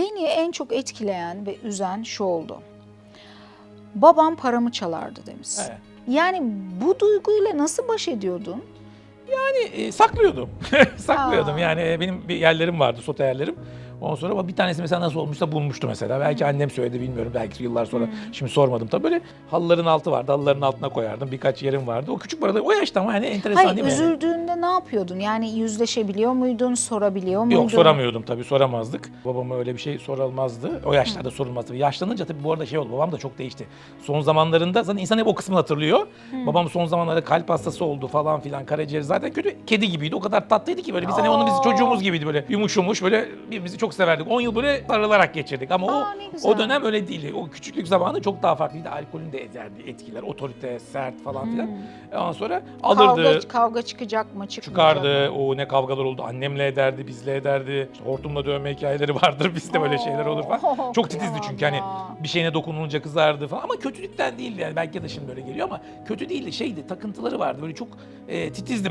Beni en çok etkileyen ve üzen şu oldu. Babam paramı çalardı demişsin. Evet. Yani bu duyguyla nasıl baş ediyordun? Yani e, saklıyordum. saklıyordum. Aa. Yani e, benim bir yerlerim vardı, sota yerlerim. Ondan sonra bir tanesi mesela nasıl olmuşsa bulmuştu mesela. Belki annem söyledi bilmiyorum. Belki yıllar sonra şimdi sormadım tabii. Böyle halıların altı vardı. Halıların altına koyardım. Birkaç yerim vardı. O küçük paralar o yaşta ama yani enteresan Hayır değil mi? üzüldüğünde ne yapıyordun? Yani yüzleşebiliyor muydun? Sorabiliyor muydun? Yok soramıyordum tabii soramazdık. Babama öyle bir şey sorulmazdı. O yaşlarda sorulmaz tabii. Yaşlanınca tabii bu arada şey oldu. Babam da çok değişti. Son zamanlarında zaten insan hep o kısmını hatırlıyor. Babam son zamanlarda kalp hastası oldu falan filan. Karaciğer zaten kötü. Kedi gibiydi. O kadar tatlıydı ki böyle biz hani onu biz çocuğumuz gibiydi böyle yumuşumuş böyle birbirimizi çok severdik. 10 yıl böyle sarılarak geçirdik ama Aa, ne o güzel. o dönem öyle değildi. O küçüklük zamanı çok daha farklıydı. Alkolün de ederdi etkiler, otorite, sert falan filan. Ondan sonra alırdı. Kavga, kavga çıkacak mı? Çıkmayacak mı? Çıkardı, o ne kavgalar oldu. Annemle ederdi, bizle ederdi. İşte hortumla dövme hikayeleri vardır, bizde böyle şeyler olur falan. Oo, Çok titizdi çünkü hani ya. bir şeyine dokunulunca kızardı falan. Ama kötülükten değildi yani. Belki de şimdi böyle geliyor ama kötü değildi. Şeydi, takıntıları vardı. Böyle çok e, titizdi